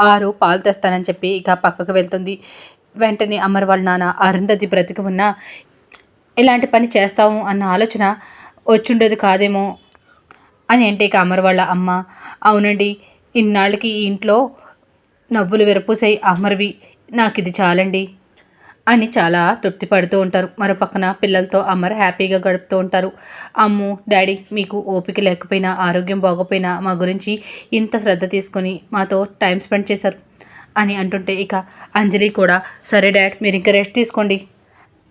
ఆరు పాలు తెస్తానని చెప్పి ఇక పక్కకు వెళ్తుంది. వెంటనే అమర్ వాళ్ళ నాన్న అరుంధతి బ్రతికి ఉన్నా ఇలాంటి పని చేస్తాము అన్న ఆలోచన వచ్చుండేది కాదేమో అని అంటే ఇక అమర్ వాళ్ళ అమ్మ. అవునండి ఇన్నాళ్ళకి ఈ ఇంట్లో నవ్వులు విరపూసాయి అమర్వి. నాకు ఇది చాలండి. అని చాలా తృప్తి పడుతూ ఉంటారు. మరో పక్కన పిల్లలతో అమ్మరు హ్యాపీగా గడుపుతూ ఉంటారు. అమ్ము డాడీ మీకు ఓపిక లేకపోయినా ఆరోగ్యం బాగోపోయినా మా గురించి ఇంత శ్రద్ధ తీసుకొని మాతో టైం స్పెండ్ చేశారు అని అంటుంటే ఇక అంజలి కూడా సరే డాడ్ మీరు ఇంకా రెస్ట్ తీసుకోండి.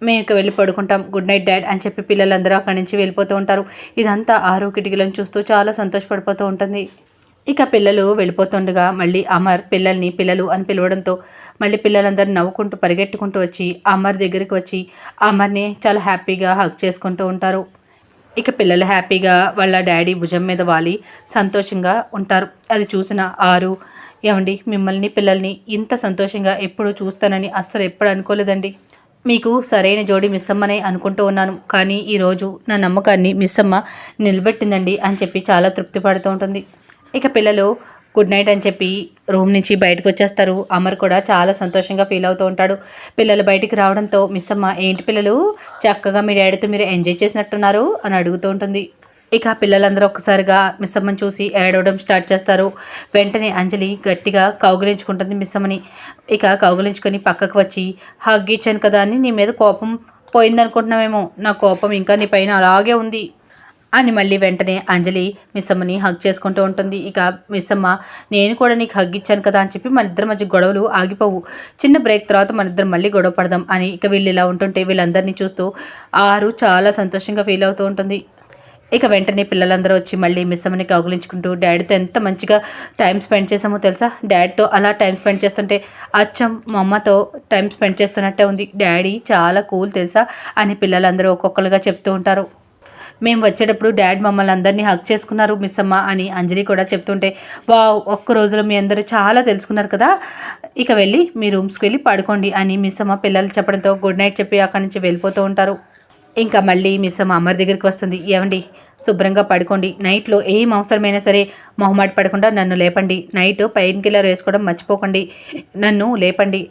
మేము ఇక వెళ్ళి పడుకుంటాం. గుడ్ నైట్ డాడ్ అని చెప్పి పిల్లలందరూ అక్కడి నుంచి వెళ్ళిపోతూ ఉంటారు. ఇదంతా ఆరో కిటికీలను చూస్తూ చాలా సంతోషపడిపోతూ ఉంటుంది. ఇక పిల్లలు వెళ్ళిపోతుండగా మళ్ళీ అమర్ పిల్లల్ని పిల్లలు అని పిలవడంతో మళ్ళీ పిల్లలందరూ నవ్వుకుంటూ పరిగెట్టుకుంటూ వచ్చి అమర్ దగ్గరికి వచ్చి అమర్ని చాలా హ్యాపీగా హక్ చేసుకుంటూ ఉంటారు. ఇక పిల్లలు హ్యాపీగా వాళ్ళ డాడీ భుజం మీద వాలి సంతోషంగా ఉంటారు. అది చూసిన ఆరు ఏమండి మిమ్మల్ని పిల్లల్ని ఇంత సంతోషంగా ఎప్పుడు చూస్తానని అస్సలు ఎప్పుడు అనుకోలేదండి. మీకు సరైన జోడి మిస్సమ్మనే అనుకుంటూ ఉన్నాను. కానీ ఈరోజు నా నమ్మకాన్ని మిస్సమ్మ నిలబెట్టిందండి అని చెప్పి చాలా తృప్తి పడుతూ ఉంటుంది. ఇక పిల్లలు గుడ్ నైట్ అని చెప్పి రూమ్ నుంచి బయటకు వచ్చేస్తారు. అమర్ కూడా చాలా సంతోషంగా ఫీల్ అవుతూ ఉంటాడు. పిల్లలు బయటికి రావడంతో మిస్ అమ్మ ఏంటి పిల్లలు? చక్కగా మీ డాడీతో మీరు ఎంజాయ్ చేసినట్టున్నారు అని అడుగుతూ ఉంటుంది. ఇక పిల్లలందరూ ఒక్కసారిగా మిస్ అమ్మని చూసి ఏడవడం స్టార్ట్ చేస్తారు. వెంటనే అంజలి గట్టిగా కౌగిలించుకుంటుంది మిస్ అమ్మని. ఇక కౌగిలించుకొని పక్కకు వచ్చి హగ్ ఇచ్చాను కదా అని నీ మీద కోపం పోయిందనుకుంటున్నామేమో నా కోపం ఇంకా నీ పైన అలాగే ఉంది. అని మళ్ళీ వెంటనే అంజలి మిస్సమ్మని హగ్ చేసుకుంటూ ఉంటుంది. ఇక మిస్సమ్మ నేను కూడా నీకు హగ్ ఇచ్చాను కదా అని చెప్పి మన ఇద్దరి మధ్య గొడవలు ఆగిపోవు. చిన్న బ్రేక్ తర్వాత మన ఇద్దరం మళ్ళీ గొడవ పడదాం అని ఇక వీళ్ళు ఇలా ఉంటుంటే వీళ్ళందరినీ చూస్తూ ఆరు చాలా సంతోషంగా ఫీల్ అవుతూ ఉంటుంది. ఇక వెంటనే పిల్లలందరూ వచ్చి మళ్ళీ మిస్సమ్మని కౌగులించుకుంటూ డాడీతో ఎంత మంచిగా టైం స్పెండ్ చేసామో తెలుసా? డాడీతో అలా టైం స్పెండ్ చేస్తుంటే అచ్చం మా అమ్మతో టైం స్పెండ్ చేస్తున్నట్టే ఉంది. డాడీ చాలా కూల్ తెలుసా? అని పిల్లలందరూ ఒక్కొక్కరుగా చెప్తూ ఉంటారు. మేము వచ్చేటప్పుడు డాడ్ మమ్మల్ని అందరినీ హక్ చేసుకున్నారు మిస్ అమ్మ అని అంజలి కూడా చెప్తుంటే వా ఒక్క రోజులో మీ అందరూ చాలా తెలుసుకున్నారు కదా ఇక వెళ్ళి మీ రూమ్స్కి వెళ్ళి పడుకోండి అని మిస్ అమ్మ పిల్లలు చెప్పడంతో గుడ్ నైట్ చెప్పి అక్కడి నుంచి వెళ్ళిపోతూ ఉంటారు. ఇంకా మళ్ళీ మిస్ అమ్మ అమ్మర్ దగ్గరికి వస్తుంది. ఏమండి శుభ్రంగా పడుకోండి. నైట్లో ఏం అవసరమైనా సరే మొహమాట పడకుండా నన్ను లేపండి. నైట్ పెయిన్ కిల్లర్ వేసుకోవడం మర్చిపోకండి. నన్ను లేపండి.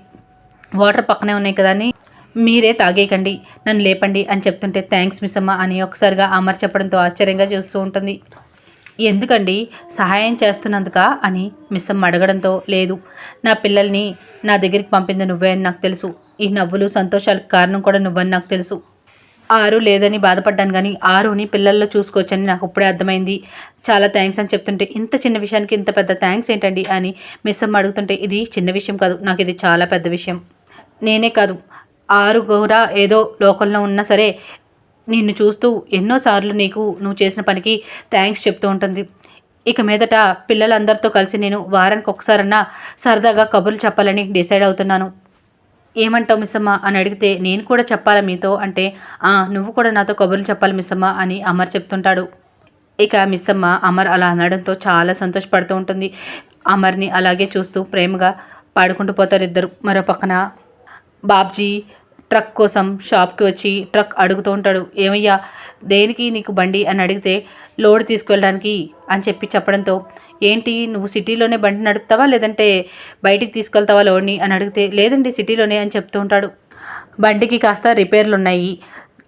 వాటర్ పక్కనే ఉన్నాయి కదా అని మీరే తాగేయకండి నన్ను లేపండి అని చెప్తుంటే థ్యాంక్స్ మిస్ అమ్మ అని ఒకసారిగా అమర్ చెప్పడంతో ఆశ్చర్యంగా చూస్తూ ఉంటుంది. ఎందుకండి? సహాయం చేస్తున్నందుక అని మిస్ అమ్మ అడగడంతో లేదు. నా పిల్లల్ని నా దగ్గరికి పంపింది నువ్వే అని నాకు తెలుసు. ఈ నవ్వులు సంతోషాలకు కారణం కూడా నువ్వని నాకు తెలుసు. ఆరు లేదని బాధపడ్డాను కానీ ఆరుని పిల్లల్లో చూసుకోవచ్చని నాకు ఇప్పుడే అర్థమైంది. చాలా థ్యాంక్స్ అని చెప్తుంటే ఇంత చిన్న విషయానికి ఇంత పెద్ద థ్యాంక్స్ ఏంటండి అని మిస్ అమ్మ అడుగుతుంటే ఇది చిన్న విషయం కాదు నాకు ఇది చాలా పెద్ద విషయం. నేనే కాదు ఆరు కూడా ఏదో లోకంలో ఉన్నా సరే నిన్ను చూస్తూ ఎన్నోసార్లు నీకు నువ్వు చేసిన పనికి థ్యాంక్స్ చెప్తూ ఉంటుంది. ఇక మీదట పిల్లలందరితో కలిసి నేను వారానికి ఒకసారన్నా సరదాగా కబుర్లు చెప్పాలని డిసైడ్ అవుతున్నాను. ఏమంటావు మిస్సమ్మ? అని అడిగితే నేను కూడా చెప్పాలా మీతో? అంటే "ఆ, నువ్వు కూడా నాతో కబుర్లు చెప్పాలి మిస్సమ్మ అని అమర్ చెప్తుంటాడు. ఇక మిస్సమ్మ అమర్ అలా అనడంతో చాలా సంతోషపడుతూ ఉంటుంది. అమర్ని అలాగే చూస్తూ ప్రేమగా పాడుకుంటూ పోతారు ఇద్దరు. మరో పక్కన బాబ్జీ ట్రక్ కోసం షాప్కి వచ్చి ట్రక్ అడుగుతూ ఉంటాడు. ఏమయ్యా దేనికి నీకు బండి? అని అడిగితే లోడ్ తీసుకెళ్ళడానికి అని చెప్పి చెప్పడంతో ఏంటి నువ్వు సిటీలోనే బండి నడుపుతావా? లేదంటే బయటికి తీసుకెళ్తావా లోడ్ని? అని అడిగితే లేదండి సిటీలోనే అని చెప్తూ ఉంటాడు. బండికి కాస్త రిపేర్లు ఉన్నాయి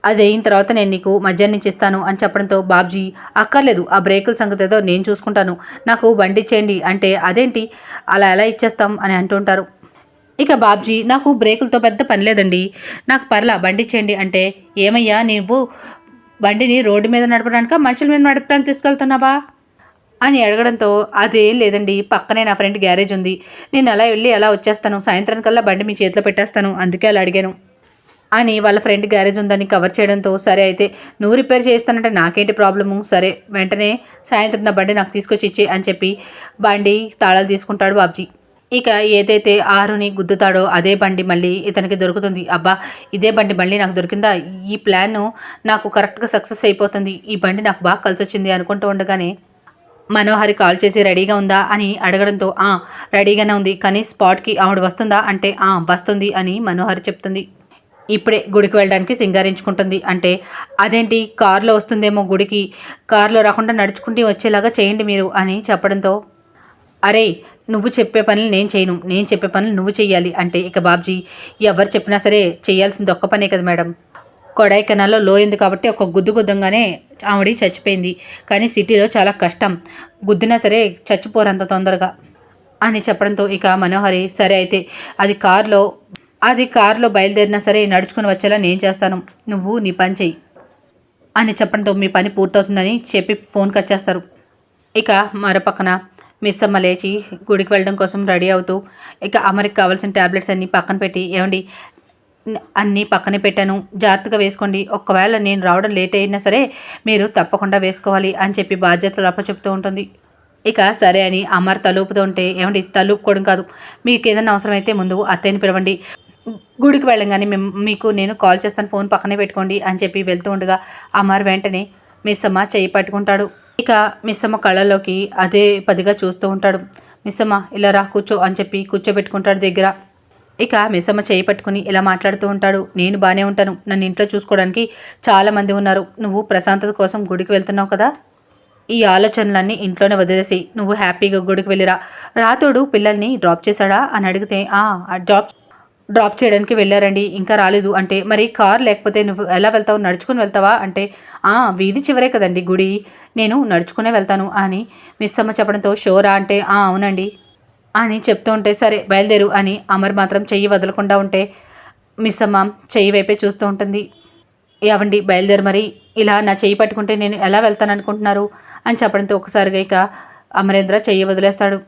అది అయిన తర్వాత నేను నీకు మధ్యాహ్నం నుంచి ఇస్తాను అని చెప్పడంతో బాబ్జీ అక్కర్లేదు. ఆ బ్రేకుల సంగతి ఏదో నేను చూసుకుంటాను. నాకు బండి ఇచ్చేయండి. అంటే అదేంటి? అలా ఎలా ఇచ్చేస్తాం? అని అంటుంటారు ఇక బాబ్జీ నాకు బ్రేకులతో పెద్ద పని లేదండి. నాకు పర్లా బండి ఇచ్చేయండి అంటే ఏమయ్యా నువ్వు బండిని రోడ్డు మీద నడపడానికి మనుషుల మీద నడపడానికి తీసుకెళ్తున్నావా? అని అడగడంతో అదేం లేదండి పక్కనే నా ఫ్రెండ్ గ్యారేజ్ ఉంది. నేను అలా వెళ్ళి అలా వచ్చేస్తాను సాయంత్రానికల్లా బండి మీ చేతిలో పెట్టేస్తాను అందుకే అలా అడిగాను. అని వాళ్ళ ఫ్రెండ్ గ్యారేజ్ ఉందని కవర్ చేయడంతో సరే అయితే నువ్వు రిపేర్ చేస్తానంటే నాకేంటి ప్రాబ్లము? సరే వెంటనే సాయంత్రం నా బండి నాకు తీసుకొచ్చి ఇచ్చే అని చెప్పి బండి తాళాలు తీసుకుంటాడు బాబ్జీ. ఇక ఏదైతే ఆరుని గుద్దుతాడో అదే బండి మళ్ళీ ఇతనికి దొరుకుతుంది. అబ్బా ఇదే బండి మళ్ళీ నాకు దొరికిందా? ఈ ప్లాన్ నాకు కరెక్ట్గా సక్సెస్ అయిపోతుంది. ఈ బండి నాకు బాగా కలిసి వచ్చింది అనుకుంటూ ఉండగానే మనోహరి కాల్ చేసి రెడీగా ఉందా అని అడగడంతో ఆ రెడీగానే ఉంది. కానీ స్పాట్కి ఆవిడ వస్తుందా? అంటే ఆ వస్తుంది అని మనోహరి చెప్తుంది. ఇప్పుడే గుడికి వెళ్ళడానికి సింగారించుకుంటుంది. అంటే అదేంటి? కారులో వస్తుందేమో గుడికి. కారులో రాకుండా నడుచుకుంటూ వచ్చేలాగా చేయండి మీరు అని చెప్పడంతో అరే నువ్వు చెప్పే పనులు నేను చేయను. నేను చెప్పే పనులు నువ్వు చెయ్యాలి అంటే ఇక బాబ్జీ ఎవరు చెప్పినా సరే చేయాల్సింది ఒక్క పనే కదా మేడం. కొడైకెనాల్లో లోయింది కాబట్టి ఒక గుద్దు గుద్దంగానే ఆవిడ చచ్చిపోయింది. కానీ సిటీలో చాలా కష్టం. గుద్దినా సరే చచ్చిపోరంత తొందరగా అని చెప్పడంతో ఇక మనోహరి సరే అయితే అది కారులో అది కారులో బయలుదేరినా సరే నడుచుకుని వచ్చేలా నేను చేస్తాను. నువ్వు నీ పని చెయ్యి అని చెప్పడంతో మీ పని పూర్తవుతుందని చెప్పి ఫోన్ కట్ చేస్తారు ఇక మరోపక్కన మిస్ అమ్మ లేచి గుడికి వెళ్ళడం కోసం రెడీ అవుతూ ఇక అమరికి కావాల్సిన ట్యాబ్లెట్స్ అన్నీ పక్కన పెట్టి ఏమండి అన్నీ పక్కనే పెట్టాను జాగ్రత్తగా వేసుకోండి. ఒకవేళ నేను రావడం లేట్ అయినా సరే మీరు తప్పకుండా వేసుకోవాలి అని చెప్పి బాధ్యతలు అప్పచెప్తూ ఉంటుంది. ఇక సరే అని అమర్ తలుపుతూ ఉంటే ఏమండి తలుపుకోవడం కాదు. మీకు ఏదైనా అవసరమైతే ముందు అత్తయ్యని పిలవండి. గుడికి వెళ్ళంగానే మేము మీకు నేను కాల్ చేస్తాను ఫోన్ పక్కనే పెట్టుకోండి అని చెప్పి వెళ్తూ ఉండగా అమర్ వెంటనే మిస్ అమ్మ చేయి పట్టుకుంటాడు. ఇక మిస్సమ్మ కళ్ళలోకి అదే పదిగా చూస్తూ ఉంటాడు. మిస్సమ్మ ఇలా రా కూర్చో అని చెప్పి కూర్చోబెట్టుకుంటాడు దగ్గర. ఇక మిస్సమ్మ చేయి పట్టుకుని ఇలా మాట్లాడుతూ ఉంటాడు. నేను బాగానే ఉంటాను. నన్ను ఇంట్లో చూసుకోవడానికి చాలా మంది ఉన్నారు. నువ్వు ప్రశాంతత కోసం గుడికి వెళ్తున్నావు కదా? ఈ ఆలోచనలన్నీ ఇంట్లోనే వదిలేసి నువ్వు హ్యాపీగా గుడికి వెళ్ళిరా. రాతోడు పిల్లల్ని డ్రాప్ చేశాడా? అని అడిగితే ఆ డ్రాప్ డ్రాప్ చేయడానికి వెళ్ళారండి. ఇంకా రాలేదు. అంటే మరి కార్ లేకపోతే నువ్వు ఎలా వెళ్తావు? నడుచుకుని వెళ్తావా? అంటే "ఆ, వీధి చివరే కదండి గుడి. నేను నడుచుకునే వెళ్తాను అని మిస్ అమ్మ చెప్పడంతో షోరా అంటే "ఆ, అవునండి అని చెప్తూ ఉంటే సరే బయలుదేరు అని అమర్ మాత్రం చెయ్యి వదలకుండా ఉంటే మిస్ అమ్మ చెయ్యి వైపే చూస్తూ ఉంటుంది. ఏవండి బయలుదేరు మరి. ఇలా నా చెయ్యి పట్టుకుంటే నేను ఎలా వెళ్తాను అనుకుంటున్నారు అని చెప్పడంతో ఒకసారిగా ఇక అమరేంద్ర చెయ్యి వదిలేస్తాడు.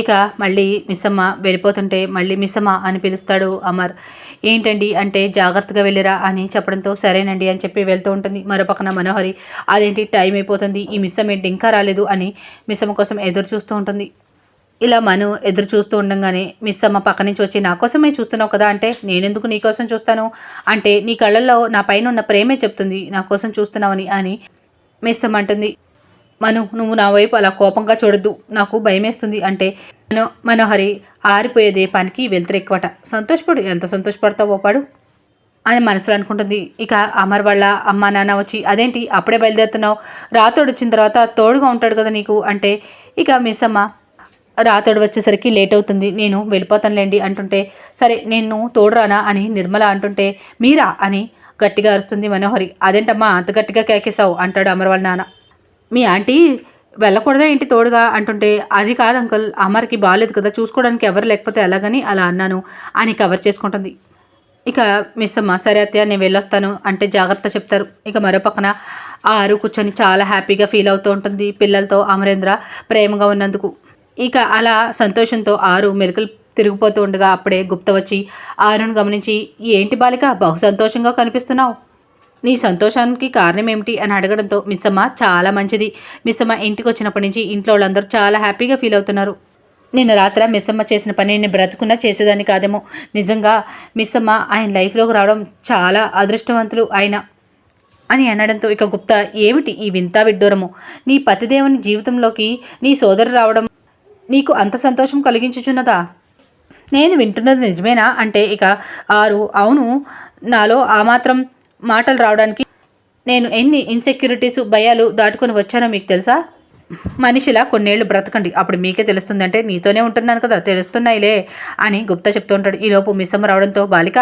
ఇక మళ్ళీ మిస్సమ్మ వెళ్ళిపోతుంటే మళ్ళీ మిస్సమ్మ అని పిలుస్తాడు అమర్. ఏంటండి అంటే జాగ్రత్తగా వెళ్ళిరా అని చెప్పడంతో సరేనండి అని చెప్పి వెళ్తూ ఉంటుంది మరోపక్కన మనోహరి. అదేంటి టైం అయిపోతుంది ఈ మిస్సమ్మ ఏంటి ఇంకా రాలేదు అని మిస్సమ్మ కోసం ఎదురు చూస్తూ ఉంటుంది. ఇలా మను ఎదురు చూస్తూ ఉండగానే మిస్ అమ్మ పక్క నుంచి వచ్చి నా కోసమే చూస్తున్నావు కదా అంటే నేనెందుకు నీ కోసం చూస్తాను? అంటే నీ కళ్ళల్లో నా పైన ఉన్న ప్రేమే చెప్తుంది నా కోసం చూస్తున్నావని అని మిస్ అమ్మ అంటుంది. మను నువ్వు నా వైపు అలా కోపంగా చూడొద్దు. నాకు భయమేస్తుంది అంటే మనో మనోహరి ఆరిపోయే దీపానికి వెళ్తరెక్కువట సంతోషపడు ఎంత సంతోషపడతావో పాడు అని మనసులో అనుకుంటుంది. ఇక అమర్ వాళ్ళ అమ్మ నాన్న వచ్చి అదేంటి అప్పుడే బయలుదేరుతున్నావు? రాతోడు వచ్చిన తర్వాత తోడుగా ఉంటాడు కదా నీకు? అంటే ఇక మిస్ అమ్మ రాతోడు వచ్చేసరికి లేట్ అవుతుంది నేను వెళ్ళిపోతానులేండి. అంటుంటే సరే నేను తోడురానా? అని నిర్మల అంటుంటే మీరా? అని గట్టిగా అరుస్తుంది మనోహరి. అదేంటమ్మా అంత గట్టిగా కేకేశావు? అంటాడు అమర్ వాళ్ళ నాన్న. మీ ఆంటీ వెళ్ళకూడదా ఏంటి తోడుగా? అంటుంటే అది కాదు అంకుల్ అమర్కి బాగాలేదు కదా చూసుకోవడానికి ఎవరు లేకపోతే ఎలాగని అలా అన్నాను అని కవర్ చేసుకుంటుంది. ఇక మిస్ అమ్మ సరే అత్తయ్య నేను వెళ్ళొస్తాను అంటే జాగ్రత్త చెప్తారు. ఇక మరో పక్కన ఆరు కూర్చొని చాలా హ్యాపీగా ఫీల్ అవుతూ ఉంటుంది పిల్లలతో అమరేంద్ర ప్రేమగా ఉన్నందుకు. ఇక అలా సంతోషంతో ఆరు మెరుకులు తిరిగిపోతూ ఉండగా అప్పుడే గుప్త వచ్చి ఆరును గమనించి ఏంటి బాలిక బహు సంతోషంగా కనిపిస్తున్నావు? నీ సంతోషానికి కారణం ఏమిటి అని అడగడంతో మిస్సమ్మ చాలా మంచిది. మిస్సమ్మ ఇంటికి వచ్చినప్పటి నుంచి ఇంట్లో వాళ్ళందరూ చాలా హ్యాపీగా ఫీల్ అవుతున్నారు. నిన్న రాత్ర మిస్సమ్మ చేసిన పని నేను బ్రతుకున్నా చేసేదాన్ని కాదేమో. నిజంగా మిస్సమ్మ ఆయన లైఫ్లోకి రావడం చాలా అదృష్టవంతులు ఆయన అని అనడంతో ఇక గుప్తా ఏమిటి ఈ వింత విడ్డూరము? నీ పతిదేవుని జీవితంలోకి నీ సోదరు రావడం నీకు అంత సంతోషం కలిగించుచున్నదా? నేను వింటున్నది నిజమేనా? అంటే ఇక ఆరు అవును. నాలో ఆ మాత్రం మాటలు రావడానికి నేను ఎన్ని ఇన్సెక్యూరిటీస్ భయాలు దాటుకొని వచ్చానో మీకు తెలుసా? మనిషిలా కొన్నేళ్ళు బ్రతకండి. అప్పుడు మీకే తెలుస్తుంది అంటే నీతోనే ఉంటున్నాను కదా తెలుస్తున్నాయిలే అని గుప్తా చెప్తూ ఉంటాడు. ఈలోపు మిస్సమ్మ రావడంతో బాలిక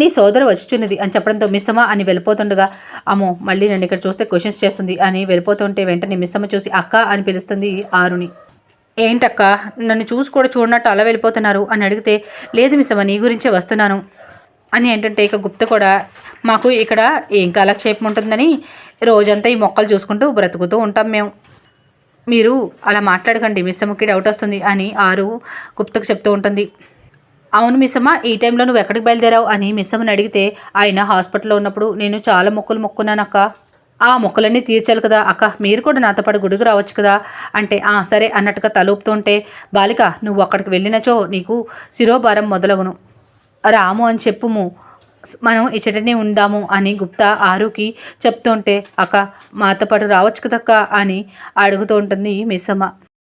నీ సోదరు వచ్చుచున్నది అని చెప్పడంతో మిస్సమ్మ అని వెళ్ళిపోతుండగా అమ్మో మళ్ళీ నన్ను ఇక్కడ చూస్తే క్వశ్చన్స్ చేస్తుంది అని వెళ్ళిపోతుంటే వెంటనే మిస్సమ్మ చూసి అక్క అని పిలుస్తుంది ఆరుని. ఏంటక్క నన్ను చూసి కూడా చూడనట్టు అలా వెళ్ళిపోతున్నారు అని అడిగితే లేదు మిస్సమ్మ నీ గురించే వస్తున్నాను అని ఏంటంటే ఇక గుప్త కూడా మాకు ఇక్కడ ఏం కాలక్షేపం ఉంటుందని రోజంతా ఈ మొక్కలు చూసుకుంటూ బ్రతుకుతూ ఉంటాం మేము. మీరు అలా మాట్లాడకండి మిస్సమ్మకి డౌట్ వస్తుంది అని ఆరు గుప్తకు చెప్తూ ఉంటుంది. అవును మిస్సమ్మ ఈ టైంలో నువ్వు ఎక్కడికి బయలుదేరావు అని మిస్సమ్మని అడిగితే ఆయన హాస్పిటల్లో ఉన్నప్పుడు నేను చాలా మొక్కులు మొక్కున్నాను అక్క. ఆ మొక్కలన్నీ తీర్చాలి కదా అక్క మీరు కూడా నాతో పాటు గుడికి రావచ్చు కదా అంటే ఆ సరే అన్నట్టుగా తలూపుతూ ఉంటే బాలిక నువ్వు అక్కడికి వెళ్ళినచో నీకు శిరోభారం మొదలగును. రాము అని చెప్పుము. మనం ఇచ్చటనే ఉందాము అని గుప్తా ఆరుకి చెప్తుంటే అక్క మాతో పాటు రావచ్చు కదక్క అని అడుగుతూ ఉంటుంది మిస్సమ్మ.